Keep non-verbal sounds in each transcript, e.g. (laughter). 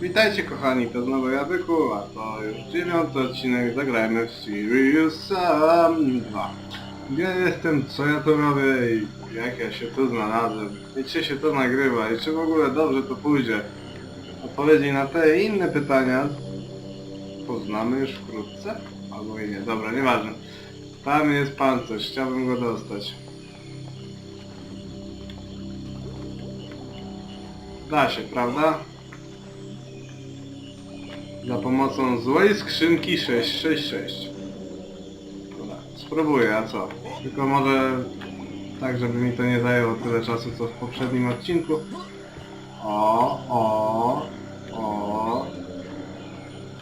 Witajcie kochani, to znowu ja Byku, a to już dziewiąty odcinek Zagrajmy w Serious Sam 2. Gdzie jestem, co ja tu robię i jak ja się tu znalazłem, i czy się to nagrywa, i czy w ogóle dobrze to pójdzie. Odpowiedzi na te i inne pytania poznamy już wkrótce, albo i nie, dobra, nieważne. Tam jest pancerz, chciałbym go dostać. Da się, prawda? Za pomocą złej skrzynki 666. Dobra, spróbuję, a co? Tylko może tak, żeby mi to nie zajęło tyle czasu, co w poprzednim odcinku. O, o, o.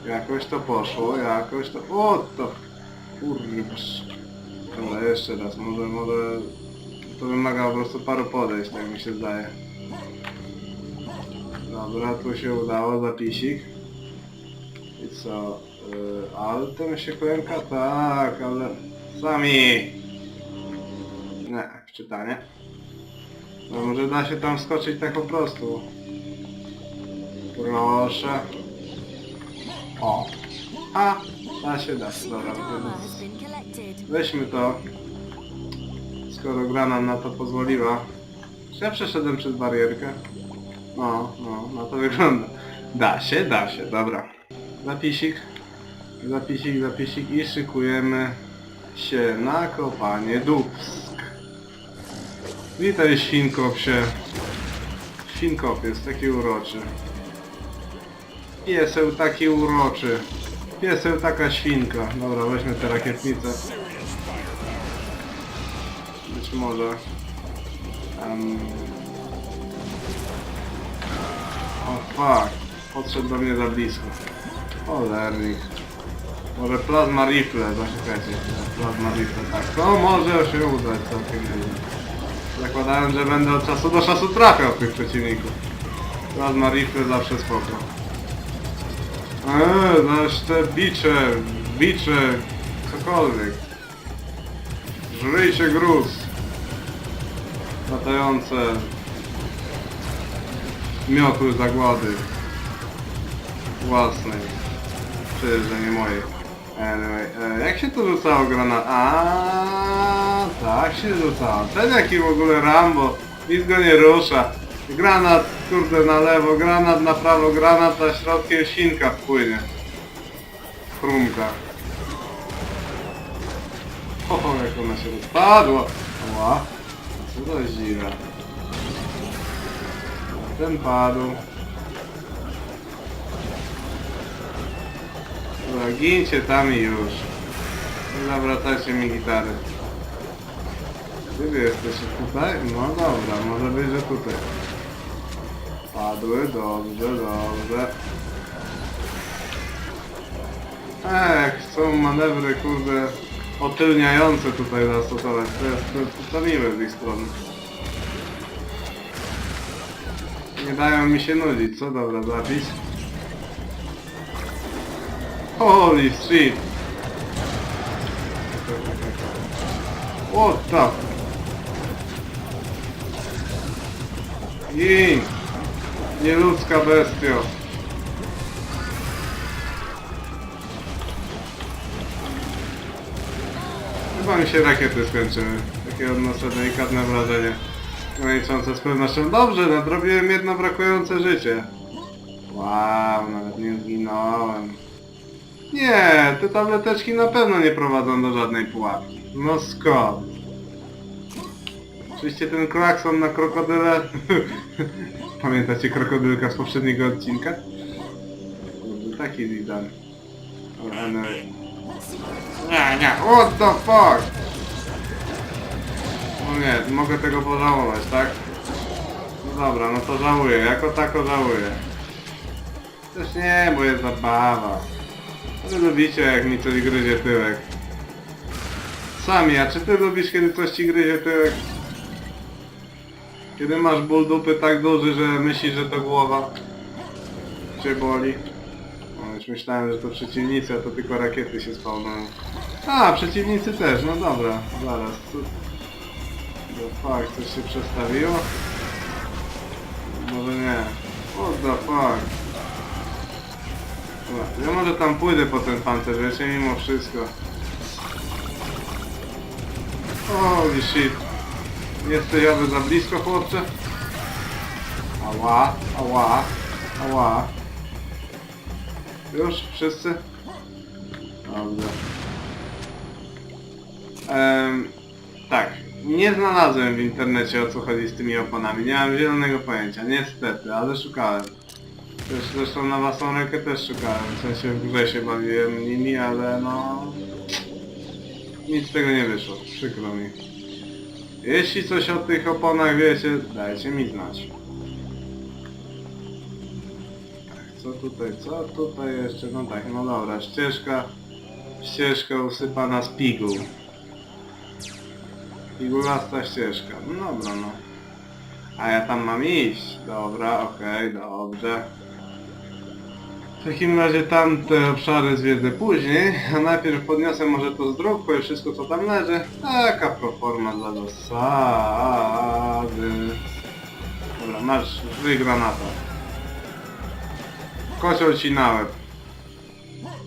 Jakoś to poszło, jakoś to... O, to... Kurde. Dobra, jeszcze raz, może, może... To wymaga po prostu paru podejść, tak mi się zdaje. Dobra, tu się udało, zapisik. Co? Yy, altem się klęka? Tak, ale... Sami! Nie, wczytanie. No może da się tam skoczyć tak po prostu. Proszę. O. A! Da się, da się, dobra. Weźmy to. Skoro gra nam na to pozwoliła. Czy ja przeszedłem przez barierkę? No, no, na to wygląda. Da się, da się, dobra. Zapisik. Zapisik, zapisik i szykujemy się na kopanie dubsk. Witaj świnkopsie. Świnkop jest taki uroczy. Pieseł taki uroczy. Pieseł taka świnka. Dobra, weźmy tę rakietnicę. Być może... Um... O fuck. Podszedł do mnie za blisko. Cholernik. Może plazma rifle, zaczekajcie. Plazma rifle, tak. To może się udać całkiem nieźle. Zakładałem, że będę od czasu do czasu trafiał tych przeciwników. Plazma rifle zawsze spoko. Eee, zaś te bicze, bicze, cokolwiek. Żryjcie gruz. Latające miotły zagłady własnej. Czy nie mojej. Anyway, e, jak się to rzucało granat? A, tak się rzucało. Ten jaki w ogóle Rambo. Nic go nie rusza. Granat, kurde, na lewo, granat na prawo, granat na środkiem, sinka wpłynie. Chrumka. O, jak ona się rozpadła. Ła. Co to zdziwa. Ten padł. Gincie tam i już. Zawracajcie mi gitary. Gdzie wy jesteście? Tutaj? No dobra, może być, że tutaj. Padły, dobrze, dobrze. Ech, są manewry, kurde, otylniające tutaj zastosować. To jest, to, miłe z ich strony. Nie dają mi się nudzić, co? Dobra, zapis. Holy shit! What the? Gin! Nieludzka bestio! Chyba mi się rakiety skończyły. Takie odnoszę delikatne wrażenie. Graniczące z pewnością. Dobrze, nadrobiłem jedno brakujące życie. Wow, nawet nie zginąłem. Nie, te tableteczki na pewno nie prowadzą do żadnej pułapki. No skąd? Oczywiście ten klakson na krokodyle... (laughs) Pamiętacie krokodylka z poprzedniego odcinka? Kurde, Taki. Dobra, anyway. Nie, nie, what the fuck? No nie, mogę tego pożałować, tak? No dobra, no to żałuję, jako tako żałuję. Też nie, bo jest zabawa. Wy lubicie jak mi coś gryzie tyłek. Sami, a czy ty lubisz kiedy coś ci gryzie tyłek? Kiedy masz ból dupy tak duży, że myślisz, że to głowa cię boli? No już myślałem, że to przeciwnicy, a to tylko rakiety się spawnują. A, przeciwnicy też, no dobra, zaraz. The fuck, coś się przestawiło? Może nie. What the fuck? Ja może tam pójdę po ten pancerz, wiecie, mimo wszystko. Holy shit. Jesteś aby za blisko, chłopcze? Ała, ała, ała. Już? Wszyscy? Dobrze. Em, tak, nie znalazłem w internecie o co chodzi z tymi oponami. Nie mam zielonego pojęcia, niestety, ale szukałem. Też, zresztą na własną rękę też szukałem, w sensie w grze się bawiłem nimi, ale no... Nic z tego nie wyszło, przykro mi. Jeśli coś o tych oponach wiecie, dajcie mi znać. Tak, Co tutaj, co tutaj jeszcze? No tak, no dobra, ścieżka, ścieżka usypana z piguł. Pigulasta ścieżka, no dobra no. A ja tam mam iść, dobra, okej, dobrze. W takim razie tamte obszary zwiedzę później, a najpierw podniosę może to z dróg, powiem wszystko co tam leży. Taka proforma dla zasady. Dobra, masz drzwi granata. Kocioł ci na łeb.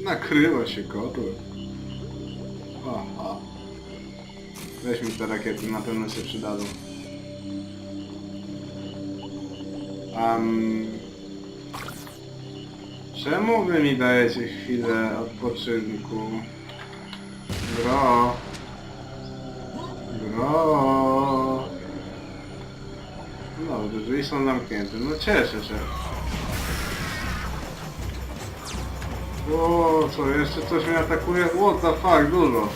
Nakryło się kotłem. Aha. Te rakiety, na pewno się przydadzą. Um, czemu wy mi dajecie chwilę odpoczynku? Gro. Gro. No, drzwi są zamknięte. No cieszę się. O, co, jeszcze coś mnie atakuje? What the fuck, dużo.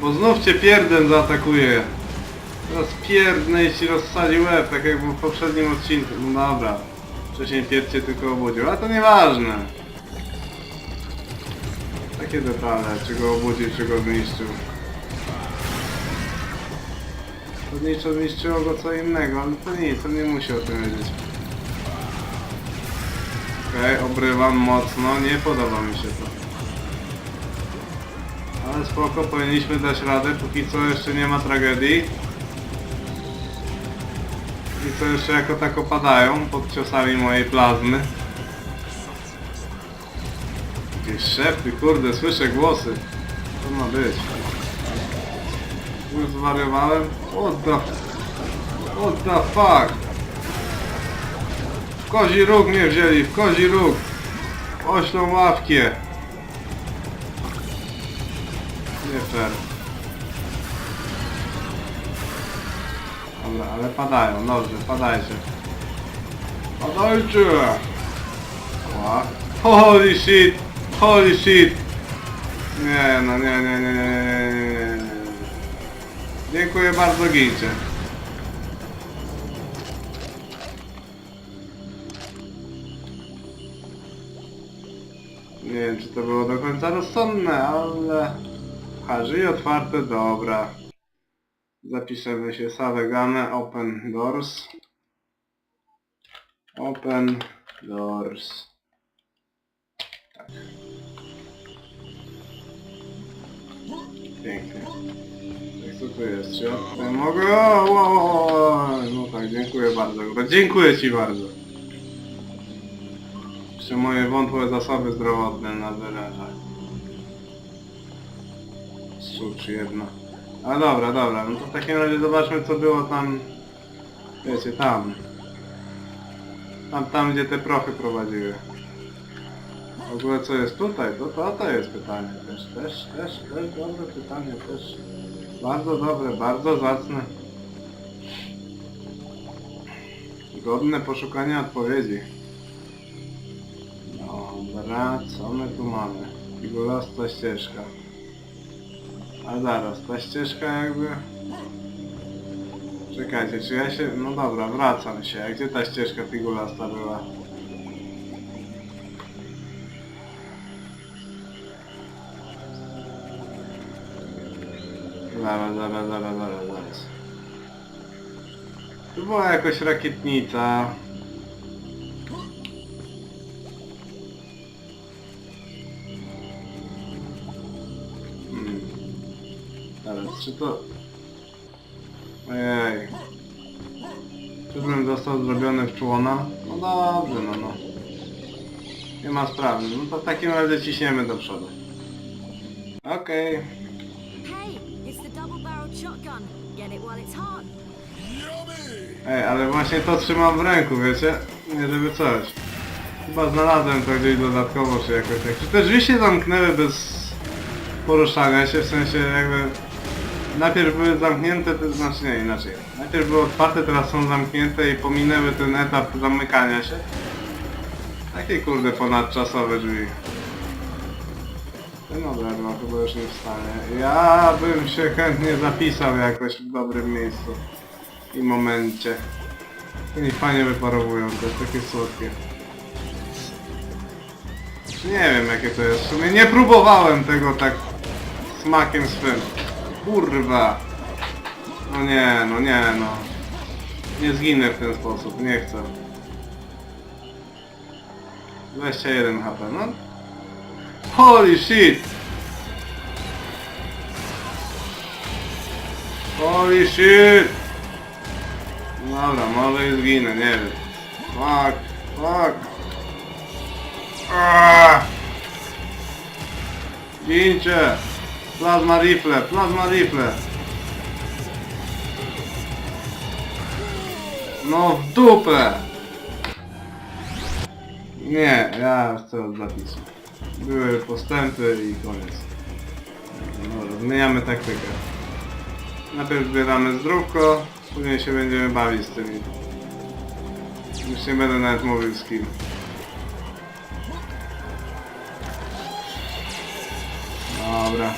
Bo znów cię pierdem zaatakuje. Rozpierdnę i ci rozsadzi łeb, tak jak w poprzednim odcinku. No dobra. Wcześniej pierd cię tylko obudził, ale to nieważne. Takie detale, czy go obudził, czy go zniszczył. Zasadniczo zniszczyło go co innego, ale to nic, on nie musi o tym wiedzieć. Okej, obrywam mocno, nie podoba mi się to. Ale spoko, powinniśmy dać radę, póki co jeszcze nie ma tragedii. I co jeszcze jako tak opadają pod ciosami mojej plazmy. Jakieś szepty, kurde, słyszę głosy. Co ma być? Już zwariowałem? What the... What the fuck? W kozi róg mnie wzięli, w kozi róg! Oślą ławkę! Nie fair. Dobra, ale padają, dobrze, padajcie. Padajcie! Ła. Holy shit! Holy shit! Nie, no nie, nie, nie, nie, nie, nie. Dziękuję bardzo, gincie. Nie wiem, czy to było do końca rozsądne, ale... Drzwi otwarte, dobra. Zapiszemy się Savegane Open Doors. Open Doors. Tak. Pięknie. Tak, co tu jest? Czy ja mogę? O, o, o. No tak, dziękuję bardzo. Dziękuję Ci bardzo. Jeszcze moje wątłe zasoby zdrowotne na wyrażach. Sucz jedna. A dobra, dobra, no to w takim razie zobaczmy co było tam... Wiecie, tam. Tam, tam gdzie te prochy prowadziły. W ogóle co jest tutaj? To, to, to jest pytanie też, też, też, też dobre pytanie, też. Bardzo dobre, bardzo zacne. Godne poszukania odpowiedzi. Dobra, co my tu mamy? Figurasta ścieżka. A zaraz, ta ścieżka jakby... Czekajcie, czy ja się... No dobra, wracam się. A gdzie ta ścieżka figurasta była? Zaraz, zaraz, zaraz, zaraz, zaraz. Tu była jakoś rakietnica. Czy to... Ojej. Czyżbym został zrobiony w człona? No dobrze, no no. Nie ma sprawy. No to w takim razie ciśniemy do przodu. Okej. Hey, it's the double-barreled shotgun. Get it while it's hot. Ej, ale właśnie to trzymam w ręku, wiecie? Nie żeby coś. Chyba znalazłem to gdzieś dodatkowo, czy jakoś tak. Czy te drzwi się zamknęły bez poruszania się, w sensie jakby... Najpierw były zamknięte, to znaczy nie, inaczej. Najpierw były otwarte, teraz są zamknięte i pominęły ten etap zamykania się. Takie kurde ponadczasowe drzwi. No no chyba już nie wstanie. Ja bym się chętnie zapisał jakoś w dobrym miejscu i momencie. Oni fajnie wyparowują też, takie słodkie. Nie wiem jakie to jest, w sumie nie próbowałem tego tak smakiem swym. Kurwa! No nie, no nie no. Nie zginę w ten sposób, nie chcę. 21 HP, no. Holy shit! Holy shit! Dobra, może i zginę, nie wiem. Fuck, fuck. Aaaa! Gincie! Plasma rifle, plasma rifle! No w dupę! Nie, ja chcę od. Były postępy i koniec. Dobra, zmieniamy taktykę. Najpierw zbieramy zdrówko, później się będziemy bawić z tymi. Już nie będę nawet mówił z kim. Dobra,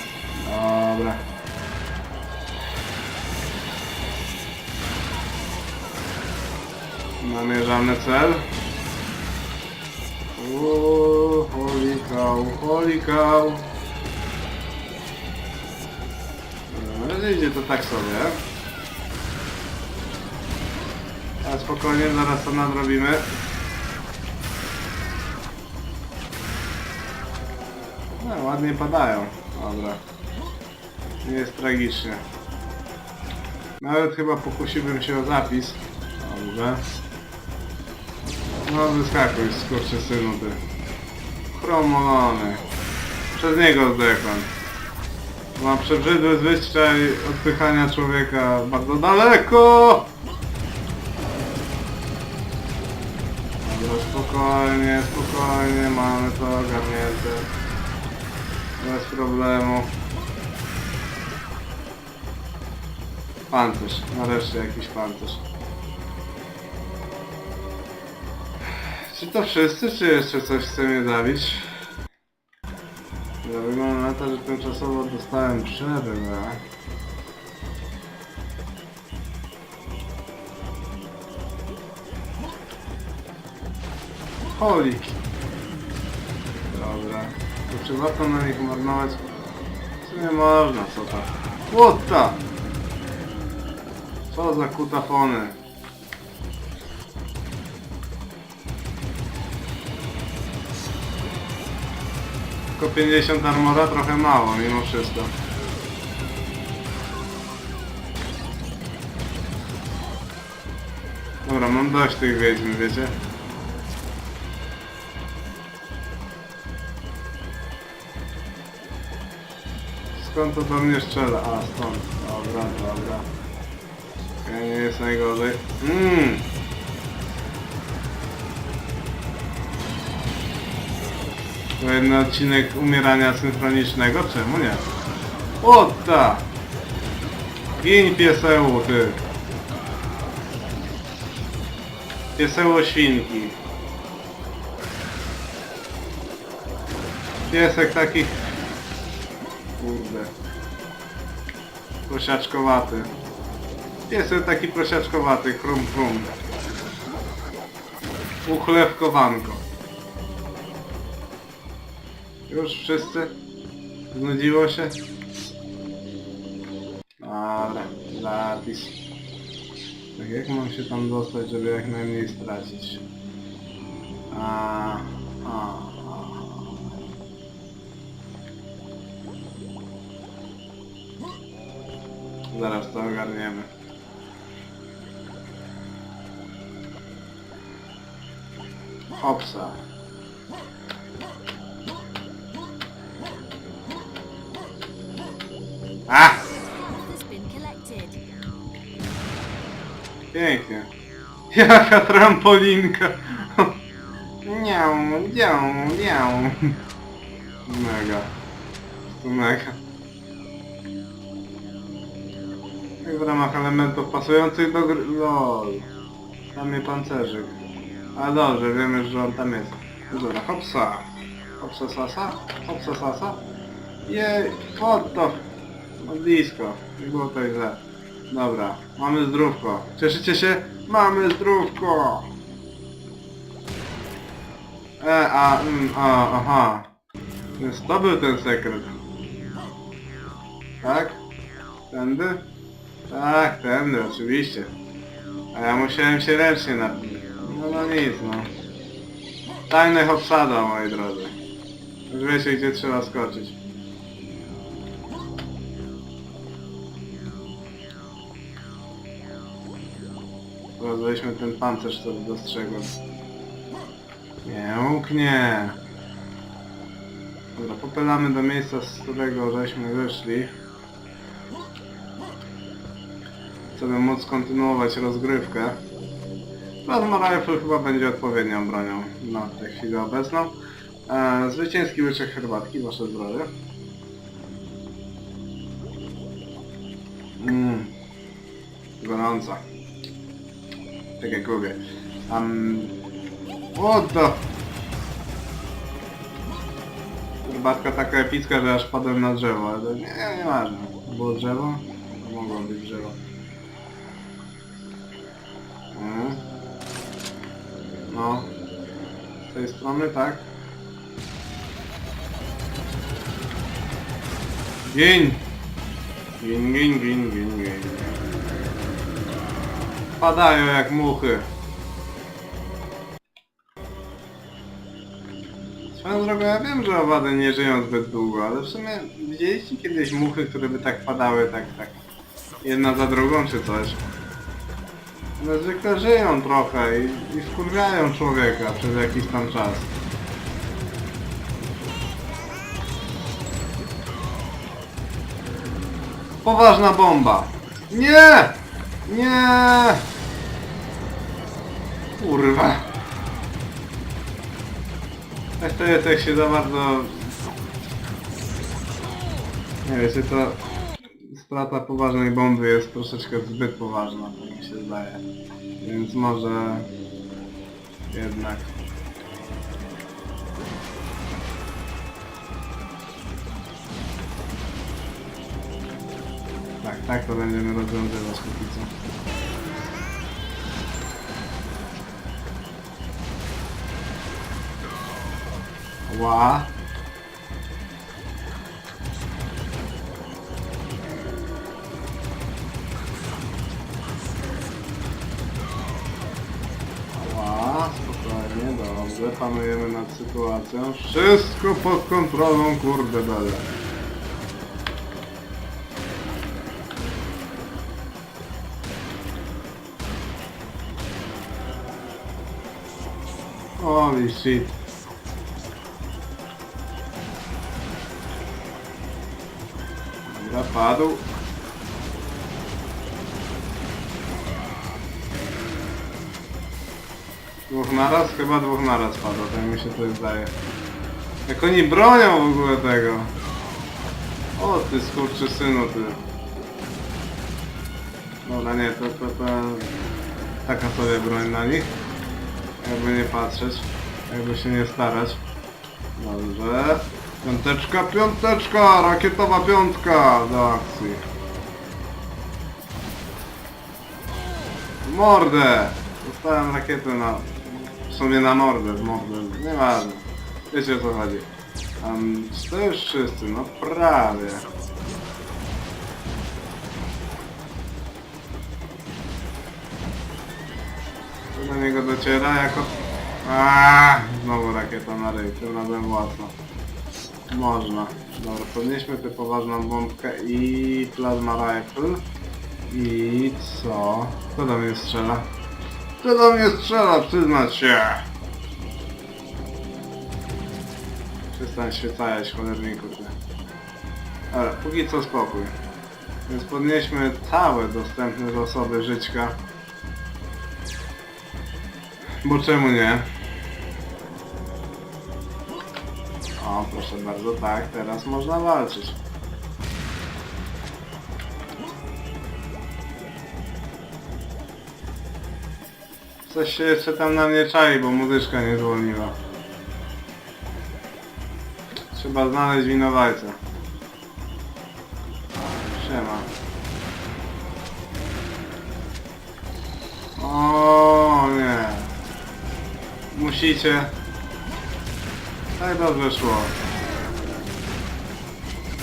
dobra. Namierzamy cel. Uuu, holy cow, holy cow. Razie idzie to tak sobie. A spokojnie, zaraz to nadrobimy. No, ładnie padają. Dobra. Jest tragicznie. Nawet chyba pokusiłbym się o zapis. Dobrze. No wyskakuj, skurczysynu ty. Chromolony. Przez niego zdechłem. Ma przebrzydły zwyczaj odpychania człowieka bardzo daleko! Dobra, spokojnie, spokojnie, mamy to ogarnięte. Bez problemu. Pancerz, nareszcie jakiś pancerz. Czy to wszyscy, czy jeszcze coś chce mnie zabić? Na to, że tymczasowo dostałem przerwę. Holy! Dobra. To czy warto na nich marnować? W sumie można, co to? What Co za kutafony? Tylko 50 armora trochę mało mimo wszystko. Dobra, mam dość tych wiedźm, wiecie? Skąd to do mnie strzela? A, stąd. Dobra, dobra. Nie jest najgorzej. Mmm! Kolejny odcinek umierania synchronicznego? Czemu nie? Ota! Gin piesełu, ty! Pieseło świnki. Piesek taki... Kurde. Prosiaczkowaty. Piesek taki prosiaczkowaty, chrum chrum. Uchlewkowanko. Już wszyscy? Znudziło się? Dobra, zapis. Tak jak mam się tam dostać, żeby jak najmniej stracić? A, a. Zaraz to ogarniemy. Hopsa. A! Health has been collected. Pięknie. (laughs) Jaka trampolinka. Niau, niau, niau. Mega. To mega. Jak w ramach elementów pasujących do gry... LOL. Tam jest pancerzyk. A dobrze, wiemy, że on tam jest. Dobra, hopsa. Hopsa sasa? Hopsa sasa? Jej, the... No blisko. Nie było to źle. Dobra, mamy zdrówko. Cieszycie się? Mamy zdrówko! E, a, mm, a, aha. Więc to był ten sekret. Tak? Tędy? Tak, tędy, oczywiście. A ja musiałem się ręcznie napić. No no nic, no. Tajne obsada, moi drodzy. Już wiecie, gdzie trzeba skoczyć. Sprawdzaliśmy ten pancerz, co dostrzegłem. Nie, łuknie. Dobra, popylamy do miejsca, z którego żeśmy wyszli. Chcemy móc kontynuować rozgrywkę. Plasma Rifle chyba będzie odpowiednią bronią na tę chwilę obecną. E, zwycięski łyczek herbatki, wasze zdrowie. Mmm. Gorąca. Tak jak lubię. Um, what the... Herbatka taka epicka, że aż padłem na drzewo, ale to nie, nie ważne. Było drzewo? To mogło być drzewo. Mm. No. Z tej strony, tak? Gin! Gin, gin, gin, gin, gin. Padają jak muchy. Swoją drogą, ja wiem, że owady nie żyją zbyt długo, ale w sumie widzieliście kiedyś muchy, które by tak padały, tak, tak, jedna za drugą czy coś? One zwykle żyją trochę i, i wkurwiają człowieka przez jakiś tam czas. Poważna bomba! Nie! Nie! Kurwa! Tak to jest, jak się za bardzo... Nie wiecie, to... Strata poważnej bomby jest troszeczkę zbyt poważna, tak mi się zdaje. Więc może... Jednak... Tak, tak to będziemy rozwiązywać póki co. Ła. Ła, dobrze, panujemy nad sytuacją. Wszystko pod kontrolą, kurde bele. Holy shit. Padł. Dwóch naraz? Chyba dwóch naraz padło, tak mi się to zdaje. Jak oni bronią w ogóle tego. O ty skurczysynu ty. Dobra, nie, to, to, to... Taka sobie broń na nich. Jakby nie patrzeć, jakby się nie starać. Dobrze. Piąteczka, piąteczka! Rakietowa piątka do akcji. Mordę! Dostałem rakietę na... Sumie na mordę, w mordę. Nieważne. Wiecie o co chodzi. Um, czy to już wszyscy? No prawie. Do niego dociera jako... Aaaa, znowu rakieta na ryj, tym razem łatwo. Można. Dobra, podnieśmy tę poważną bombkę i plasma rifle. I co? Kto do mnie strzela? Kto do mnie strzela, przyznać się! Przestań się cajać, cholerniku. Ale póki co spokój. Więc podnieśmy całe dostępne zasoby żyćka. Bo czemu nie? O, proszę bardzo, tak, teraz można walczyć. Coś się jeszcze tam na mnie czai, bo muzyczka nie zwolniła. Trzeba znaleźć winowajcę. Siema. O nie. Musicie. Tak dobrze szło.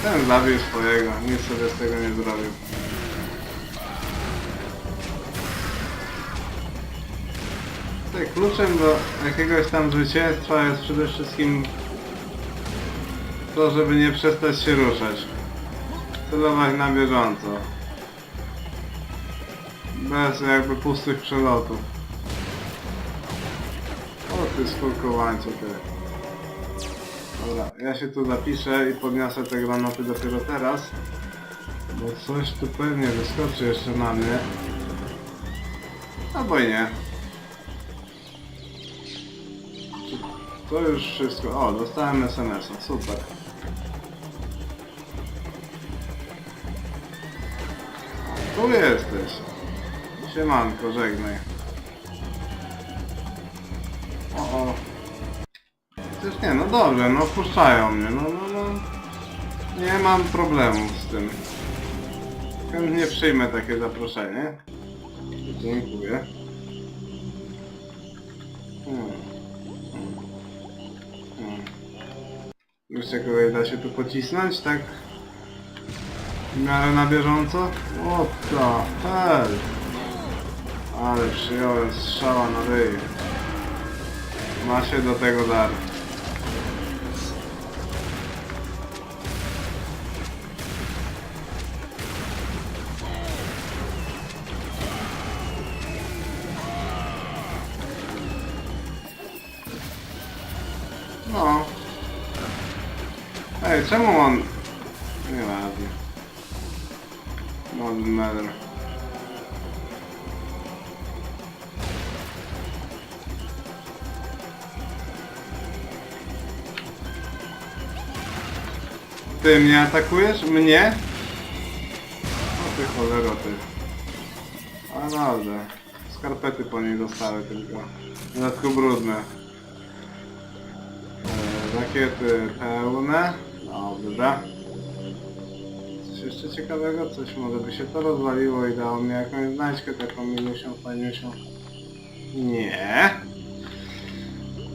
Ten zabił swojego, nic sobie z tego nie zrobił. Tak, kluczem do jakiegoś tam zwycięstwa jest przede wszystkim to, żeby nie przestać się ruszać. Celować na bieżąco. Bez jakby pustych przelotów. O ty skurkowańcu ty. Dobra, ja się tu zapiszę i podniosę te granaty dopiero teraz. Bo coś tu pewnie wyskoczy jeszcze na mnie. Albo i nie. To już wszystko. O, dostałem SMS-a, super. Tu jesteś. Siemanko, żegnaj. O, o. Przecież nie, no dobrze, no wpuszczają mnie, no, no, no. Nie mam problemów z tym. Chętnie przyjmę takie zaproszenie. Dziękuję. Jeszcze kogoś da się tu pocisnąć, tak? W miarę na bieżąco? O to, hell! Ale przyjąłem strzała na ryj. Ma się do tego dar. Ty mnie atakujesz? Mnie? O ty cholero ty. A naprawdę. Skarpety po niej zostały tylko. Dodatku brudne. E, rakiety pełne. Dobra. Coś jeszcze ciekawego? Coś może by się to rozwaliło i dało mi jakąś znajdźkę taką minusią, fajniusią. Nie.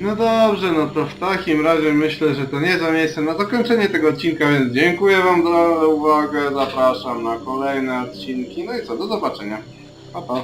No dobrze, no to w takim razie myślę, że to nie za miejsce na zakończenie tego odcinka, więc dziękuję Wam za uwagę, zapraszam na kolejne odcinki, no i co, do zobaczenia. Pa, pa.